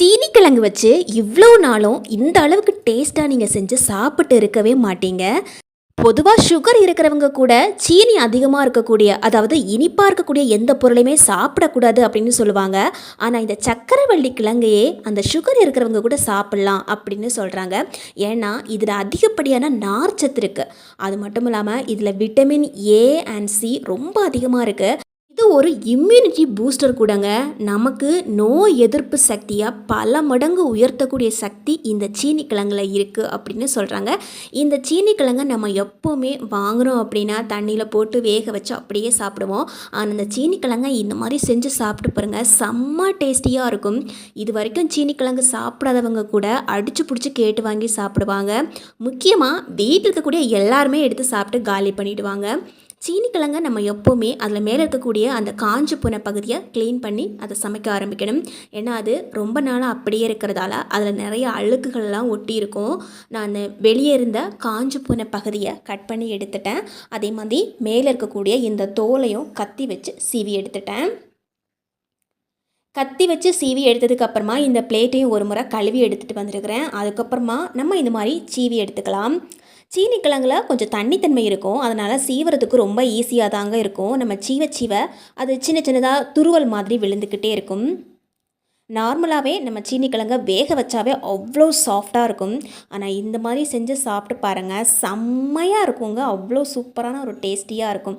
சீனி கிழங்கு வச்சு இவ்வளோ நாளும் இந்த அளவுக்கு டேஸ்ட்டாக நீங்கள் செஞ்சு சாப்பிட்டு இருக்கவே மாட்டீங்க. பொதுவாக சுகர் இருக்கிறவங்க கூட சீனி அதிகமாக இருக்கக்கூடிய அதாவது இனிப்பாக இருக்கக்கூடிய எந்த பொருளையுமே சாப்பிடக்கூடாது அப்படின்னு சொல்லுவாங்க. ஆனால் இந்த சக்கரவள்ளி கிழங்கையே அந்த சுகர் இருக்கிறவங்க கூட சாப்பிட்லாம் அப்படின்னு சொல்கிறாங்க ஏன்னா இதில் அதிகப்படியான நார்ச்சத்து இருக்குது அது மட்டும் இல்லாமல் இதில் விட்டமின் ஏ அண்ட் சி ரொம்ப அதிகமாக இருக்குது இது ஒரு இம்யூனிட்டி பூஸ்டர் கூடங்க. நமக்கு நோய் எதிர்ப்பு சக்தியாக பல மடங்கு உயர்த்தக்கூடிய சக்தி இந்த சீனி கிழங்குல இருக்குது அப்படின்னு சொல்கிறாங்க இந்த சீனி கிழங்கை நம்ம எப்போவுமே வாங்குகிறோம் அப்படின்னா தண்ணியில் போட்டு வேக வச்சு அப்படியே சாப்பிடுவோம். ஆனால் இந்த சீனி கிழங்கை இந்த மாதிரி செஞ்சு சாப்பிட்டு பாருங்கள் செம்ம டேஸ்டியாக இருக்கும். இது வரைக்கும் சீனி கிழங்கு சாப்பிடாதவங்க கூட அடித்து பிடிச்சி கேட்டு வாங்கி சாப்பிடுவாங்க. முக்கியமாக வீட்டில் இருக்கக்கூடிய எல்லாருமே எடுத்து சாப்பிட்டு காலி பண்ணிவிடுவாங்க சீனி கிழங்க நம்ம எப்போவுமே அதில் மேலே இருக்கக்கூடிய அந்த காஞ்சி போன பகுதியை க்ளீன் பண்ணி அதை சமைக்க ஆரம்பிக்கணும். ஏன்னா அது ரொம்ப நாளாக அப்படியே இருக்கிறதால அதில் நிறைய அழுக்குகள்லாம் ஒட்டி இருக்கும். நான் அந்த வெளியே இருந்த காஞ்சு போன பகுதியை கட் பண்ணி எடுத்துட்டேன். அதே மாதிரி மேலே இருக்கக்கூடிய இந்த தோலையும் கத்தி வச்சு சீவி எடுத்துட்டேன். கத்தி வச்சு சீவி எடுத்ததுக்கு அப்புறமா இந்த பிளேட்டையும் ஒரு முறை கழுவி எடுத்துகிட்டு வந்திருக்கிறேன். அதுக்கப்புறமா நம்ம இந்த மாதிரி சீவி எடுத்துக்கலாம். சீனி கிழங்குல கொஞ்சம் தண்ணித்தன்மை இருக்கும். அதனால் சீவறதுக்கு ரொம்ப ஈஸியாக தாங்க இருக்கும். நம்ம சீவ சீவ அது சின்ன சின்னதாக துருவல் மாதிரி விழுந்துக்கிட்டே இருக்கும். நார்மலாகவே நம்ம சீனி கிழங்க வேக வச்சாவே அவ்வளோ சாஃப்டாக இருக்கும். ஆனால் இந்த மாதிரி செஞ்சு சாப்பிட்டு பாருங்கள் செம்மையாக இருக்குங்க. அவ்வளோ சூப்பரான ஒரு டேஸ்டியாக இருக்கும்.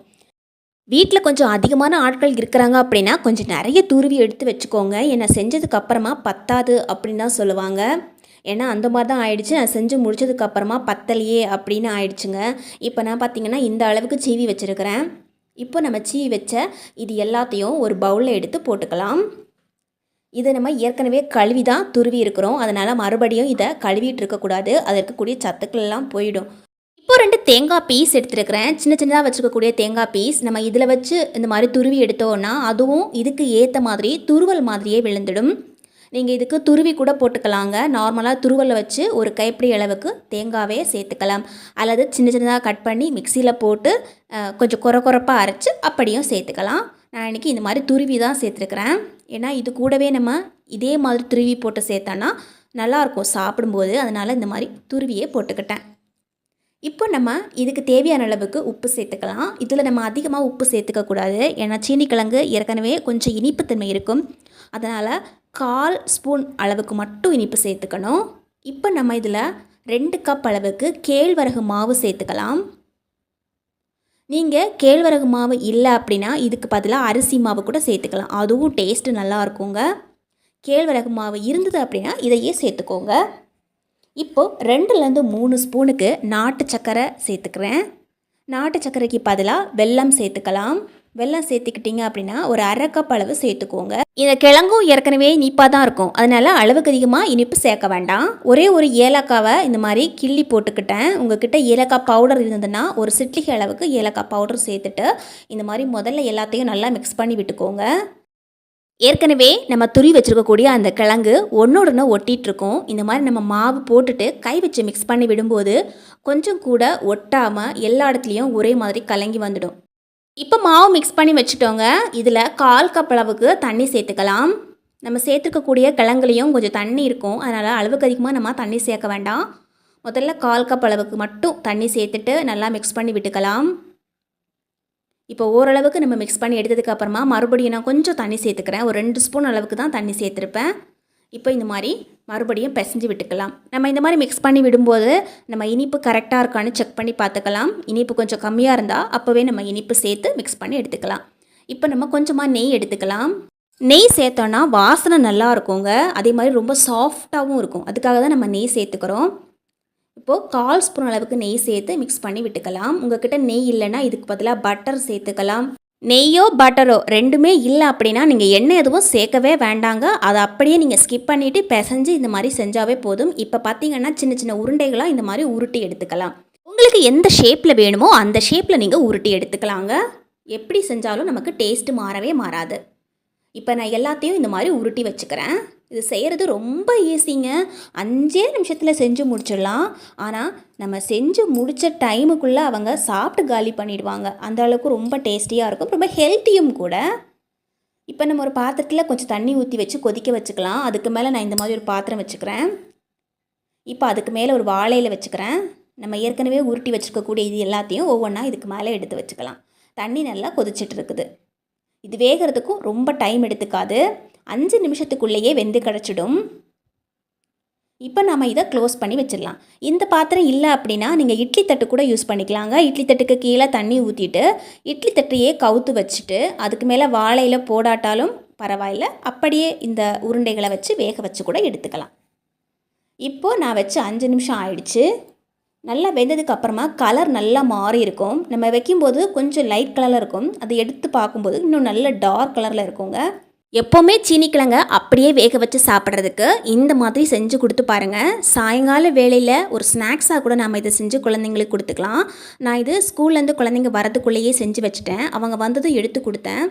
வீட்டில் கொஞ்சம் அதிகமான ஆட்கள் இருக்கிறாங்க அப்படின்னா கொஞ்சம் நிறைய துருவி எடுத்து வச்சுக்கோங்க. என்னை செஞ்சதுக்கப்புறமா பத்தாது அப்படின்னு தான் சொல்லுவாங்க. ஏன்னா அந்த மாதிரி தான் ஆயிடுச்சு. நான் செஞ்சு முடிச்சதுக்கப்புறமா பத்தலையே அப்படின்னு ஆயிடுச்சுங்க. இப்போ நான் பார்த்தீங்கன்னா இந்த அளவுக்கு சீவி வச்சுருக்கிறேன். இப்போ நம்ம சீவி வச்ச இது எல்லாத்தையும் ஒரு பவுலில் எடுத்து போட்டுக்கலாம். இதை நம்ம ஏற்கனவே கழுவி தான் துருவி இருக்கிறோம். அதனால் மறுபடியும் இதை கழுவிட்டு இருக்கக்கூடாது அது இருக்கக்கூடிய சத்துக்கள் எல்லாம் போயிடும். இப்போ ரெண்டு தேங்காய் பீஸ் எடுத்துருக்கிறேன். சின்ன சின்னதாக வச்சுருக்கக்கூடிய தேங்காய் பீஸ். நம்ம இதில் வச்சு இந்த மாதிரி துருவி எடுத்தோன்னா அதுவும் இதுக்கு ஏற்ற மாதிரி துருவல் மாதிரியே விழுந்துடும். நீங்கள் இதுக்கு துருவி கூட போட்டுக்கலாங்க. நார்மலாக துருவலை வச்சு ஒரு கைப்பிடி அளவுக்கு தேங்காவே சேர்த்துக்கலாம். அல்லது சின்ன சின்னதாக கட் பண்ணி மிக்சியில் போட்டு கொஞ்சம் குறை குறைப்பாக அரைச்சி அப்படியும் சேர்த்துக்கலாம். நான் இன்றைக்கி இந்த மாதிரி துருவி தான் சேர்த்துருக்குறேன். ஏன்னா இது கூடவே நம்ம இதே மாதிரி துருவி போட்டு சேர்த்தோன்னா நல்லாயிருக்கும் சாப்பிடும்போது. அதனால் இந்த மாதிரி துருவியே போட்டுக்கிட்டேன். இப்போ நம்ம இதுக்கு தேவையான அளவுக்கு உப்பு சேர்த்துக்கலாம். இதில் நம்ம அதிகமாக உப்பு சேர்த்துக்கக்கூடாது ஏன்னா சீனிக்கிழங்கு ஏற்கனவே கொஞ்சம் இனிப்புத்தன்மை இருக்கும். அதனால் கால் ஸ்பூன் அளவுக்கு மட்டும் இனிப்பு சேர்த்துக்கணும். இப்போ நம்ம இதில் ரெண்டு கப் அளவுக்கு கேழ்வரகு மாவு சேர்த்துக்கலாம். நீங்கள் கேழ்வரகு மாவு இல்லை அப்படின்னா இதுக்கு பதிலாக அரிசி மாவு கூட சேர்த்துக்கலாம். அதுவும் டேஸ்ட்டு நல்லா இருக்குங்க. கேழ்வரகு மாவு இருந்தது அப்படின்னா இதையே சேர்த்துக்கோங்க. இப்போது ரெண்டுலேருந்து மூணு ஸ்பூனுக்கு நாட்டு சர்க்கரை சேர்த்துக்கிறேன். நாட்டு சர்க்கரைக்கு பதிலாக வெல்லம் சேர்த்துக்கலாம். வெல்லம் சேர்த்துக்கிட்டிங்க அப்படின்னா ஒரு அரை கப் அளவு சேர்த்துக்கோங்க. இந்த கிழங்கும் ஏற்கனவே இனிப்பாக தான் இருக்கும். அதனால் அளவுக்கு அதிகமாக இனிப்பு சேர்க்க வேண்டாம். ஒரே ஒரு ஏலக்காவை இந்த மாதிரி கிள்ளி போட்டுக்கிட்டேன். உங்ககிட்ட ஏலக்காய் பவுடர் இருந்ததுன்னா ஒரு சிட்லிகை அளவுக்கு ஏலக்காய் பவுடர் சேர்த்துட்டு இந்த மாதிரி முதல்ல எல்லாத்தையும் நல்லா மிக்ஸ் பண்ணி விட்டுக்கோங்க. ஏற்கனவே நம்ம துரி வச்சுருக்கக்கூடிய அந்த கிழங்கு ஒன்றோடனே ஒட்டிகிட்ருக்கோம் இந்த மாதிரி நம்ம மாவு போட்டுட்டு கை வச்சு மிக்ஸ் பண்ணி விடும்போது கொஞ்சம் கூட ஒட்டாமல் எல்லா இடத்துலையும் ஒரே மாதிரி கலங்கி வந்துடும். இப்போ மாவு மிக்ஸ் பண்ணி வச்சுட்டோங்க. இதில் கால் கப் அளவுக்கு தண்ணி சேர்த்துக்கலாம். நம்ம சேர்த்துக்கக்கூடிய கிழங்குலையும் கொஞ்சம் தண்ணி இருக்கும். அதனால் அளவுக்கு அதிகமாக நம்ம தண்ணி சேர்க்க வேண்டாம். முதல்ல கால் கப் அளவுக்கு மட்டும் தண்ணி சேர்த்துட்டு நல்லா மிக்ஸ் பண்ணி விட்டுக்கலாம். இப்போ ஓரளவுக்கு நம்ம மிக்ஸ் பண்ணி எடுத்ததுக்கு அப்புறமா மறுபடியும் நான் கொஞ்சம் தண்ணி சேர்த்துக்கிறேன். ஒரு ரெண்டு ஸ்பூன் அளவுக்கு தான் தண்ணி சேர்த்துருப்பேன். இப்போ இந்த மாதிரி மறுபடியும் பிசைஞ்சு விட்டுக்கலாம். நம்ம இந்த மாதிரி மிக்ஸ் பண்ணி விடும்போது நம்ம இனிப்பு கரெக்டாக இருக்கான்னு செக் பண்ணி பார்த்துக்கலாம். இனிப்பு கொஞ்சம் கம்மியாக இருந்தால் அப்போவே நம்ம இனிப்பு சேர்த்து மிக்ஸ் பண்ணி எடுத்துக்கலாம். இப்போ நம்ம கொஞ்சமாக நெய் எடுத்துக்கலாம். நெய் சேர்த்தோன்னா வாசனை நல்லா இருக்குங்க. அதே மாதிரி ரொம்ப சாஃப்டாகவும் இருக்கும். அதுக்காக தான் நம்ம நெய் சேர்த்துக்கிறோம். இப்போது கால் ஸ்பூன் அளவுக்கு நெய் சேர்த்து மிக்ஸ் பண்ணி விட்டுக்கலாம். உங்ககிட்ட நெய் இல்லைன்னா இதுக்கு பதிலாக பட்டர் சேர்த்துக்கலாம். நெய்யோ பட்டரோ ரெண்டுமே இல்லை அப்படின்னா நீங்கள் எண்ணெய் எதுவும் சேர்க்கவே வேண்டாங்க. அதை அப்படியே நீங்கள் ஸ்கிப் பண்ணிவிட்டு பிசைஞ்சு இந்த மாதிரி செஞ்சாவே போதும். இப்போ பார்த்தீங்கன்னா சின்ன சின்ன உருண்டைகளாக இந்த மாதிரி உருட்டி எடுத்துக்கலாம். உங்களுக்கு எந்த ஷேப்பில் வேணுமோ அந்த ஷேப்பில் நீங்கள் உருட்டி எடுத்துக்கலாங்க. எப்படி செஞ்சாலும் நமக்கு டேஸ்ட்டு மாறவே மாறாது. இப்போ நான் எல்லாத்தையும் இந்த மாதிரி உருட்டி வச்சுக்கிறேன். இது செய்கிறது ரொம்ப ஈஸிங்க அஞ்சே நிமிஷத்தில் செஞ்சு முடிச்சிடலாம். ஆனால் நம்ம செஞ்சு முடித்த டைமுக்குள்ளே அவங்க சாப்பிட்டு காலி பண்ணிடுவாங்க. அந்த அளவுக்கு ரொம்ப டேஸ்டியாக இருக்கும். ரொம்ப ஹெல்த்தியும் கூட. இப்போ நம்ம ஒரு பாத்திரத்தில் கொஞ்சம் தண்ணி ஊற்றி வச்சு கொதிக்க வச்சுக்கலாம். அதுக்கு மேலே நான் இந்த மாதிரி ஒரு பாத்திரம் வச்சுக்கிறேன். இப்போ அதுக்கு மேலே ஒரு வாழையில் வச்சுக்கிறேன். நம்ம ஏற்கனவே உருட்டி வச்சுருக்கக்கூடிய இது எல்லாத்தையும் ஒவ்வொன்றா இதுக்கு மேலே எடுத்து வச்சுக்கலாம். தண்ணி நல்லா கொதிச்சிட்டு இருக்குது. இது வேகிறதுக்கும் ரொம்ப டைம் எடுத்துக்காது. அஞ்சு நிமிஷத்துக்குள்ளேயே வெந்து கிடச்சிடும். இப்போ நம்ம இதை க்ளோஸ் பண்ணி வச்சிடலாம். இந்த பாத்திரம் இல்லை அப்படின்னா நீங்கள் இட்லி தட்டு கூட யூஸ் பண்ணிக்கலாங்க. இட்லி தட்டுக்கு கீழே தண்ணி ஊற்றிட்டு இட்லி தட்டையே கவுத்து வச்சுட்டு அதுக்கு மேலே வாழையில் போடாட்டாலும் பரவாயில்ல. அப்படியே இந்த உருண்டைகளை வச்சு வேக வச்சு கூட எடுத்துக்கலாம். இப்போது நான் வச்சு அஞ்சு நிமிஷம் ஆயிடுச்சு. நல்லா வெந்ததுக்கு அப்புறமா கலர் நல்லா மாறி இருக்கும். நம்ம வைக்கும்போது கொஞ்சம் லைட் கலரில் இருக்கும். அதை எடுத்து பார்க்கும்போது இன்னும் நல்ல டார்க் கலரில் இருக்குங்க. எப்போவுமே சீனிக்கிழங்க அப்படியே வேக வச்சு சாப்பிட்றதுக்கு இந்த மாதிரி செஞ்சு கொடுத்து பாருங்கள் சாயங்கால வேளையில் ஒரு ஸ்நாக்ஸாக கூட நம்ம இதை செஞ்சு குழந்தைங்களுக்கு கொடுத்துக்கலாம். நான் இது ஸ்கூல்லேருந்து குழந்தைங்க வரதுக்குள்ளேயே செஞ்சு வச்சுட்டேன். அவங்க வந்ததும் எடுத்து கொடுத்தேன்.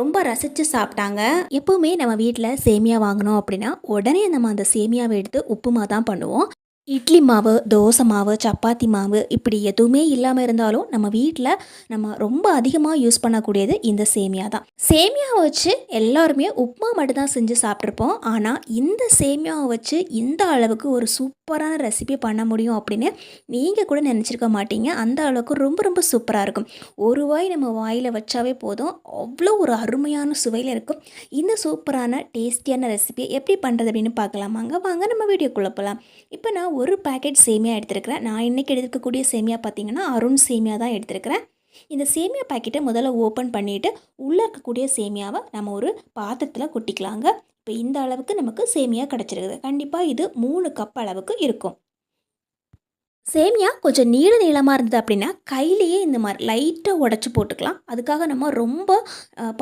ரொம்ப ரசித்து சாப்பிட்டாங்க. எப்போவுமே நம்ம வீட்டில் சேமியா வாங்கினோம் அப்படின்னா உடனே நம்ம அந்த சேமியாவை எடுத்து உப்புமா தான் பண்ணுவோம். இட்லி மாவு தோசை மாவு சப்பாத்தி மாவு இப்படி எதுவுமே இல்லாமல் இருந்தாலும் நம்ம வீட்டில் நம்ம ரொம்ப அதிகமாக யூஸ் பண்ணக்கூடியது இந்த சேமியா தான். சேமியாவை வச்சு எல்லாருமே உப்புமா மட்டும்தான் செஞ்சு சாப்பிட்ருப்போம் ஆனால் இந்த சேமியாவை வச்சு இந்த அளவுக்கு ஒரு சூப் சூப்பரான ரெசிபி பண்ண முடியும் அப்படின்னு நீங்கள் கூட நினச்சிருக்க மாட்டீங்க. அந்த அளவுக்கு ரொம்ப ரொம்ப சூப்பராக இருக்கும். ஒரு வாய் நம்ம வாயில் வச்சாவே போதும். அவ்வளோ ஒரு அருமையான சுவையில் இருக்கும். இந்த சூப்பரான டேஸ்டியான ரெசிபியை எப்படி பண்ணுறது அப்படின்னு பார்க்கலாமாங்க வாங்க நம்ம வீடியோக்குள்ளே போகலாம் இப்போ நான் ஒரு பேக்கெட் சேமியா எடுத்திருக்கிறேன். நான் இன்றைக்கி எடுத்துக்கக்கூடிய சேமியா பார்த்தீங்கன்னா அருண் சேமியா தான் எடுத்திருக்கிறேன். இந்த சேமியா பாக்கெட்டை முதல்ல ஓப்பன் பண்ணிவிட்டு உள்ளே இருக்கக்கூடிய சேமியாவை நம்ம ஒரு பாத்திரத்தில் கொட்டிக்கலாங்க. இப்போ இந்த அளவுக்கு நமக்கு சேமியா கிடச்சிருக்குது. கண்டிப்பாக இது மூணு கப் அளவுக்கு இருக்கும். சேமியா கொஞ்சம் நீள நீளமாக இருந்தது அப்படின்னா கையிலேயே இந்த மாதிரி லைட்டாக உடச்சி போட்டுக்கலாம். அதுக்காக நம்ம ரொம்ப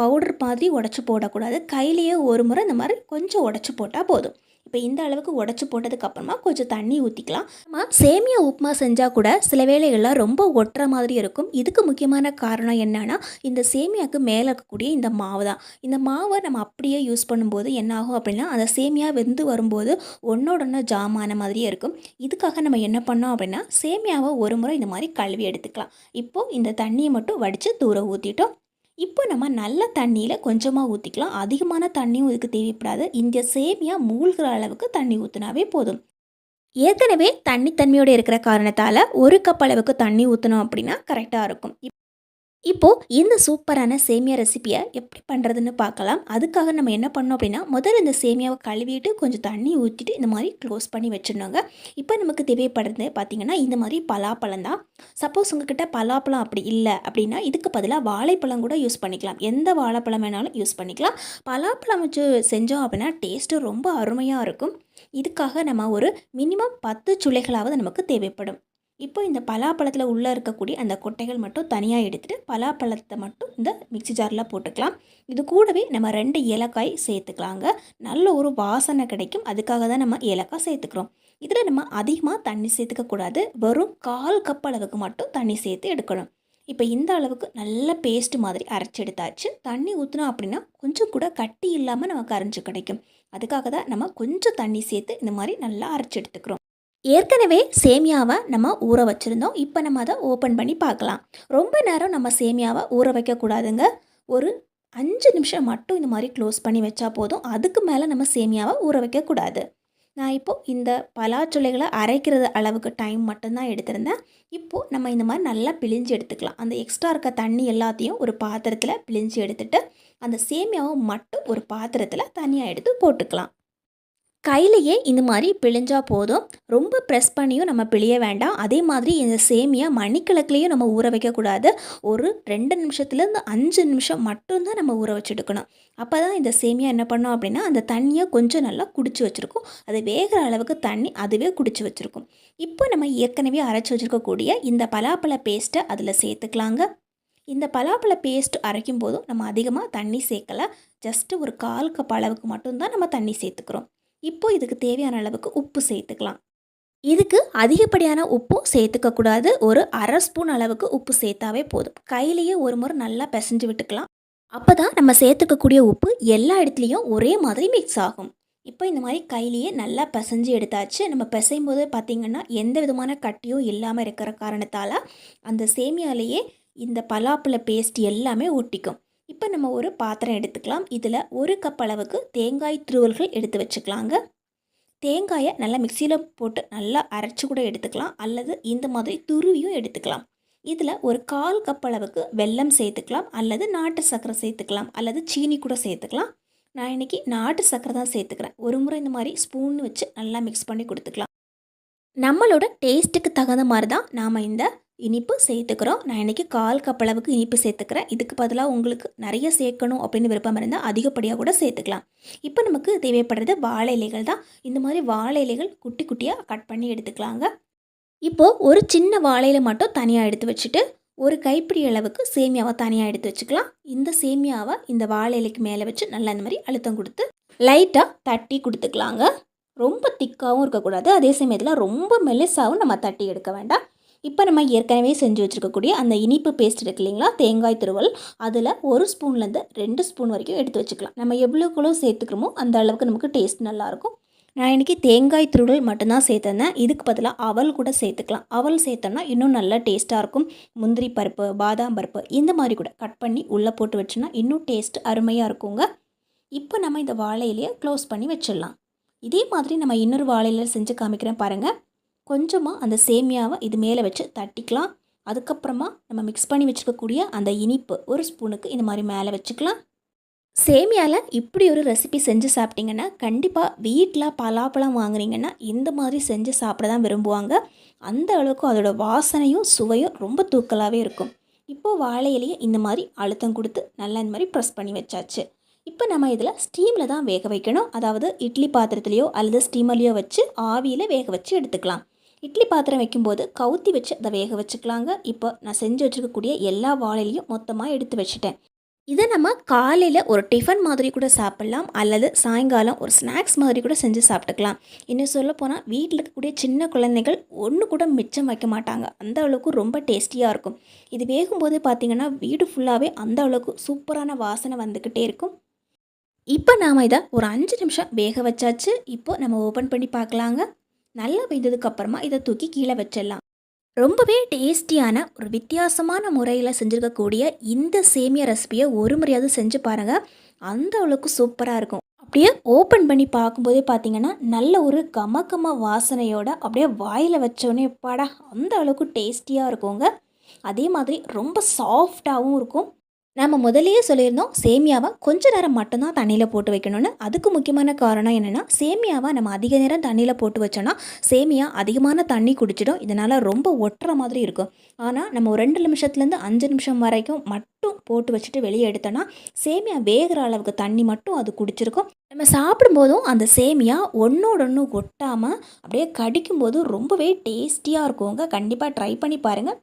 பவுடர் மாதிரி உடச்சி போடக்கூடாது. கையிலேயே ஒரு முறை இந்த மாதிரி கொஞ்சம் உடச்சி போட்டால் போதும். இப்போ இந்த அளவுக்கு உடச்சி போட்டதுக்கப்புறமா கொஞ்சம் தண்ணி ஊற்றிக்கலாம் நம்ம சேமியா உப்புமா செஞ்சால் கூட சில வேளைகளில் ரொம்ப ஒட்டுற மாதிரி இருக்கும். இதுக்கு முக்கியமான காரணம் என்னென்னா இந்த சேமியாவுக்கு மேலே இருக்கக்கூடிய இந்த மாவு தான் இந்த மாவை நம்ம அப்படியே யூஸ் பண்ணும்போது என்ன ஆகும் அப்படின்னா அந்த சேமியா வெந்து வரும்போது ஒன்றோட ஒன்று ஜாமான மாதிரியே இருக்கும். இதுக்காக நம்ம என்ன பண்ணோம் அப்படின்னா சேமியாவை ஒரு முறை இந்த மாதிரி கழுவி எடுத்துக்கலாம். இப்போது இந்த தண்ணியை மட்டும் வடித்து தூரம் ஊற்றிட்டோம் இப்போ நம்ம நல்ல தண்ணியில் கொஞ்சமாக ஊற்றிக்கலாம் அதிகமான தண்ணியும் இதுக்கு தேவைப்படாது. இந்த சேமியா மூழ்கிற அளவுக்கு தண்ணி ஊற்றினாவே போதும். ஏற்கனவே தண்ணி தன்மையோடு இருக்கிற காரணத்தால் ஒரு கப் அளவுக்கு தண்ணி ஊற்றினோம் அப்படின்னா கரெக்டாக இருக்கும். இப்போது இந்த சூப்பரான சேமியா ரெசிப்பியை எப்படி பண்ணுறதுன்னு பார்க்கலாம். அதுக்காக நம்ம என்ன பண்ணோம் அப்படின்னா முதல்ல இந்த சேமியாவை கழுவிட்டு கொஞ்சம் தண்ணி ஊற்றிட்டு இந்த மாதிரி க்ளோஸ் பண்ணி வச்சிடணுங்க. இப்போ நமக்கு தேவைப்படுறது பார்த்திங்கன்னா இந்த மாதிரி பலாப்பழம் தான். சப்போஸ் உங்ககிட்ட பலாப்பழம் அப்படி இல்லை அப்படின்னா இதுக்கு பதிலாக வாழைப்பழம் கூட யூஸ் பண்ணிக்கலாம். எந்த வாழைப்பழம் வேணாலும் யூஸ் பண்ணிக்கலாம். பலாப்பழம் வச்சு செஞ்சோம் அப்படின்னா டேஸ்ட்டு ரொம்ப அருமையாக இருக்கும். இதுக்காக நம்ம ஒரு மினிமம் பத்து சுளைகளாவது நமக்கு தேவைப்படும். இப்போ இந்த பலாப்பழத்தில் உள்ளே இருக்கக்கூடிய அந்த கொட்டைகள் மட்டும் தனியாக எடுத்துகிட்டு பலாப்பழத்தை மட்டும் இந்த மிக்சி ஜாரில் போட்டுக்கலாம். இது கூடவே நம்ம ரெண்டு ஏலக்காய் சேர்த்துக்கலாங்க. நல்ல ஒரு வாசனை கிடைக்கும். அதுக்காக தான் நம்ம ஏலக்காய் சேர்த்துக்கிறோம். இதில் நம்ம அதிகமாக தண்ணி சேர்த்துக்கக்கூடாது வெறும் கால் கப் அளவுக்கு மட்டும் தண்ணி சேர்த்து எடுக்கணும். இப்போ இந்த அளவுக்கு நல்ல பேஸ்ட் மாதிரி அரைச்சி எடுத்தாச்சு. தண்ணி ஊற்றினோம் அப்படின்னா கொஞ்சம் கூட கட்டி இல்லாமல் நமக்கு அரைஞ்சு கிடைக்கும். அதுக்காக தான் நம்ம கொஞ்சம் தண்ணி சேர்த்து இந்த மாதிரி நல்லா அரைச்சி எடுத்துக்கிறோம். ஏற்கனவே சேமியாவை நம்ம ஊற வச்சுருந்தோம். இப்போ நம்ம அதை ஓப்பன் பண்ணி பார்க்கலாம். ரொம்ப நேரம் நம்ம சேமியாவை ஊற வைக்கக்கூடாதுங்க. ஒரு அஞ்சு நிமிஷம் மட்டும் இந்த மாதிரி க்ளோஸ் பண்ணி வச்சா போதும். அதுக்கு மேலே நம்ம சேமியாவை ஊற வைக்கக்கூடாது. நான் இப்போது இந்த பலாச்சுளைகளை அரைக்கிறது அளவுக்கு டைம் மட்டும்தான் எடுத்திருந்தேன். இப்போது நம்ம இந்த மாதிரி நல்லா பிழிஞ்சு எடுத்துக்கலாம். அந்த எக்ஸ்ட்ரா இருக்க தண்ணி எல்லாத்தையும் ஒரு பாத்திரத்தில் பிழிஞ்சு எடுத்துகிட்டு அந்த சேமியாவை மட்டும் ஒரு பாத்திரத்தில் தனியாக எடுத்து போட்டுக்கலாம். கையிலையே இந்த மாதிரி பிழிஞ்சால் போதும். ரொம்ப ப்ரெஸ் பண்ணியும் நம்ம பிழிய வேண்டாம். அதே மாதிரி இந்த சேமியா மணிக்கிழக்குலேயும் நம்ம ஊற வைக்கக்கூடாது ஒரு ரெண்டு நிமிஷத்துலேருந்து அஞ்சு நிமிஷம் மட்டும்தான் நம்ம ஊற வச்சுடுக்கணும். அப்போ தான் இந்த சேமியா என்ன பண்ணோம் அப்படின்னா அந்த தண்ணியை கொஞ்சம் நல்லா குடிச்சு வச்சுருக்கும். அது வேகிற அளவுக்கு தண்ணி அதுவே குடிச்சு வச்சுருக்கும். இப்போ நம்ம ஏற்கனவே அரைச்சி வச்சுருக்கக்கூடிய இந்த பலாப்பழ பேஸ்ட்டை அதில் சேர்த்துக்கலாங்க. இந்த பலாப்பழ பேஸ்ட் அரைக்கும் போதும் நம்ம அதிகமாக தண்ணி சேர்க்கலை. ஜஸ்ட்டு ஒரு கால் கப் அளவுக்கு மட்டும்தான் நம்ம தண்ணி சேர்த்துக்கிறோம். இப்போது இதுக்கு தேவையான அளவுக்கு உப்பு சேர்த்துக்கலாம். இதுக்கு அதிகப்படியான உப்பும் சேர்த்துக்கக்கூடாது ஒரு அரை ஸ்பூன் அளவுக்கு உப்பு சேர்த்தாவே போதும். கையிலேயே ஒரு முறை நல்லா பிசைஞ்சு விட்டுக்கலாம். அப்போ தான் நம்ம சேர்த்துக்கக்கூடிய உப்பு எல்லா இடத்துலையும் ஒரே மாதிரி மிக்ஸ் ஆகும். இப்போ இந்த மாதிரி கையிலேயே நல்லா பிசைஞ்சு எடுத்தாச்சு. நம்ம பிசையும் போது பார்த்திங்கன்னா எந்த விதமான கட்டியும் இல்லாமல் இருக்கிற காரணத்தால் அந்த சேமியாலேயே இந்த பலாப்பழ பேஸ்ட் எல்லாமே ஒட்டிக்கும். இப்போ நம்ம ஒரு பாத்திரம் எடுத்துக்கலாம். இதில் ஒரு கப் அளவுக்கு தேங்காய் துருவல்கள் எடுத்து வச்சுக்கலாங்க. தேங்காயை நல்லா மிக்சியில் போட்டு நல்லா அரைச்சி கூட எடுத்துக்கலாம். அல்லது இந்த மாதிரி துருவியும் எடுத்துக்கலாம். இதில் ஒரு கால் கப் அளவுக்கு வெல்லம் சேர்த்துக்கலாம். அல்லது நாட்டு சர்க்கரை சேர்த்துக்கலாம். அல்லது சீனி கூட சேர்த்துக்கலாம். நான் இன்றைக்கி நாட்டு சர்க்கரை தான் சேர்த்துக்கிறேன். ஒரு முறை இந்த மாதிரி ஸ்பூன் வச்சு நல்லா மிக்ஸ் பண்ணி கொடுத்துக்கலாம். நம்மளோட டேஸ்ட்டுக்கு தகுந்த மாதிரி தான் நாம் இந்த இனிப்பு சேர்த்துக்கிறோம். நான் இன்றைக்கி கால் கப் அளவுக்கு இனிப்பு சேர்த்துக்கிறேன். இதுக்கு பதிலாக உங்களுக்கு நிறைய சேர்க்கணும் அப்படின்னு விருப்பம் இருந்தால் அதிகப்படியாக கூட சேர்த்துக்கலாம். இப்போ நமக்கு தேவைப்படுறது வாழை இலைகள் தான். இந்த மாதிரி வாழை இலைகள் குட்டி குட்டியாக கட் பண்ணி எடுத்துக்கலாங்க. இப்போது ஒரு சின்ன வாழையில மட்டும் தனியாக எடுத்து வச்சுட்டு ஒரு கைப்பிடி அளவுக்கு சேமியாவை தனியாக எடுத்து வச்சுக்கலாம். இந்த சேமியாவை இந்த வாழை இலைக்கு மேலே வச்சு நல்லா இந்த மாதிரி அழுத்தம் கொடுத்து லைட்டாக தட்டி கொடுத்துக்கலாங்க. ரொம்ப திக்காகவும் இருக்கக்கூடாது. அதே சமயத்தில் ரொம்ப மெலிசாகவும் நம்ம தட்டி எடுக்க வேண்டாம். இப்போ நம்ம ஏற்கனவே செஞ்சு வச்சுருக்கக்கூடிய அந்த இனிப்பு பேஸ்ட் இருக்கு இல்லைங்களா? தேங்காய் துருவல். அதில் ஒரு ஸ்பூன்லேருந்து ரெண்டு ஸ்பூன் வரைக்கும் எடுத்து வச்சுக்கலாம். நம்ம எவ்வளோக்குள்ளோ சேர்த்துக்கிறோமோ அந்த அளவுக்கு நமக்கு டேஸ்ட் நல்லாயிருக்கும். நான் இன்றைக்கி தேங்காய் துருவல் மட்டும்தான் சேர்த்துருந்தேன். இதுக்கு பதிலாக அவல் கூட சேர்த்துக்கலாம். அவல் சேர்த்தோம்னா இன்னும் நல்லா டேஸ்ட்டாக இருக்கும். முந்திரி பருப்பு பாதாம் பருப்பு இந்த மாதிரி கூட கட் பண்ணி உள்ளே போட்டு வச்சோன்னா இன்னும் டேஸ்ட் அருமையாக இருக்குங்க. இப்போ நம்ம இந்த வாழை இலையை க்ளோஸ் பண்ணி வச்சிடலாம். இதே மாதிரி நம்ம இன்னொரு வாழையில செஞ்சு காமிக்கிறேன் பாருங்கள் கொஞ்சமாக அந்த சேமியாவை இது மேலே வச்சு தட்டிக்கலாம். அதுக்கப்புறமா நம்ம மிக்ஸ் பண்ணி வச்சுருக்கக்கூடிய அந்த இனிப்பு ஒரு ஸ்பூனுக்கு இந்த மாதிரி மேலே வச்சுக்கலாம். சேமியாவில் இப்படி ஒரு ரெசிபி செஞ்சு சாப்பிட்டிங்கன்னா கண்டிப்பாக வீட்டில் பலாப்பழம் வாங்குறீங்கன்னா இந்த மாதிரி செஞ்சு சாப்பிட தான் விரும்புவாங்க. அந்த அளவுக்கு அதோட வாசனையும் சுவையும் ரொம்ப தூக்கலாகவே இருக்கும். இப்போது வாழையிலேயே இந்த மாதிரி அழுத்தம் கொடுத்து நல்லா இந்த மாதிரி ப்ரெஸ் பண்ணி வச்சாச்சு. இப்போ நம்ம இதில் ஸ்டீமில் தான் வேக வைக்கணும். அதாவது இட்லி பாத்திரத்துலையோ அல்லது ஸ்டீமர்லேயோ வச்சு ஆவியில் வேக வச்சு எடுத்துக்கலாம். இட்லி பாத்திரம் வைக்கும்போது கவுத்தி வச்சு அதை வேக வச்சுக்கலாங்க. இப்போ நான் செஞ்சு வச்சுருக்கக்கூடிய எல்லா வாழையிலையும் மொத்தமாக எடுத்து வச்சுட்டேன். இதை நம்ம காலையில் ஒரு டிஃபன் மாதிரி கூட சாப்பிட்லாம். அல்லது சாயங்காலம் ஒரு ஸ்நாக்ஸ் மாதிரி கூட செஞ்சு சாப்பிட்டுக்கலாம். இன்னும் சொல்ல போனால் வீட்டில் இருக்கக்கூடிய சின்ன குழந்தைகள் ஒன்று கூட மிச்சம் வைக்க மாட்டாங்க. அந்த அளவுக்கு ரொம்ப டேஸ்டியாக இருக்கும். இது வேகும்போது பார்த்திங்கன்னா வீடு ஃபுல்லாகவே அந்த அளவுக்கு சூப்பரான வாசனை வந்துக்கிட்டே இருக்கும். இப்போ நாம் இதை ஒரு அஞ்சு நிமிஷம் வேக வச்சாச்சு. இப்போ நம்ம ஓப்பன் பண்ணி பார்க்கலாங்க. நல்லா வெந்ததுக்கு அப்புறமா இதை தூக்கி கீழே வச்சிடலாம். ரொம்பவே டேஸ்டியான ஒரு வித்தியாசமான முறையில் செஞ்சுருக்கக்கூடிய இந்த சேமியா ரெசிபியை ஒரு முறையாவது செஞ்சு பாருங்கள் அந்த அளவுக்கு சூப்பராக இருக்கும். அப்படியே ஓப்பன் பண்ணி பார்க்கும்போதே பார்த்தீங்கன்னா நல்ல ஒரு கம கம வாசனையோட அப்படியே வாயில் வச்சோடனே பாடா அந்த அளவுக்கு டேஸ்டியாக இருக்குங்க. அதே மாதிரி ரொம்ப சாஃப்டாகவும் இருக்கும். நம்ம முதலேயே சொல்லியிருந்தோம் சேமியாவை கொஞ்ச நேரம் மட்டும்தான் தண்ணியில் போட்டு வைக்கணும்னு. அதுக்கு முக்கியமான காரணம் என்னென்னா சேமியாவை நம்ம அதிக நேரம் தண்ணியில் போட்டு வச்சோன்னா சேமியா அதிகமான தண்ணி குடிச்சிடும். இதனால் ரொம்ப ஒட்டுற மாதிரி இருக்கும். ஆனால் நம்ம ஒரு ரெண்டு நிமிஷத்துலேருந்து அஞ்சு நிமிஷம் வரைக்கும் மட்டும் போட்டு வச்சுட்டு வெளியே எடுத்தோன்னா சேமியா வேகிற அளவுக்கு தண்ணி மட்டும் அது குடிச்சிருக்கும். நம்ம சாப்பிடும்போதும் அந்த சேமியா ஒன்றோட ஒன்று ஒட்டாமல் அப்படியே கடிக்கும்போது ரொம்பவே டேஸ்டியாக இருக்குங்க கண்டிப்பாக ட்ரை பண்ணி பாருங்கள்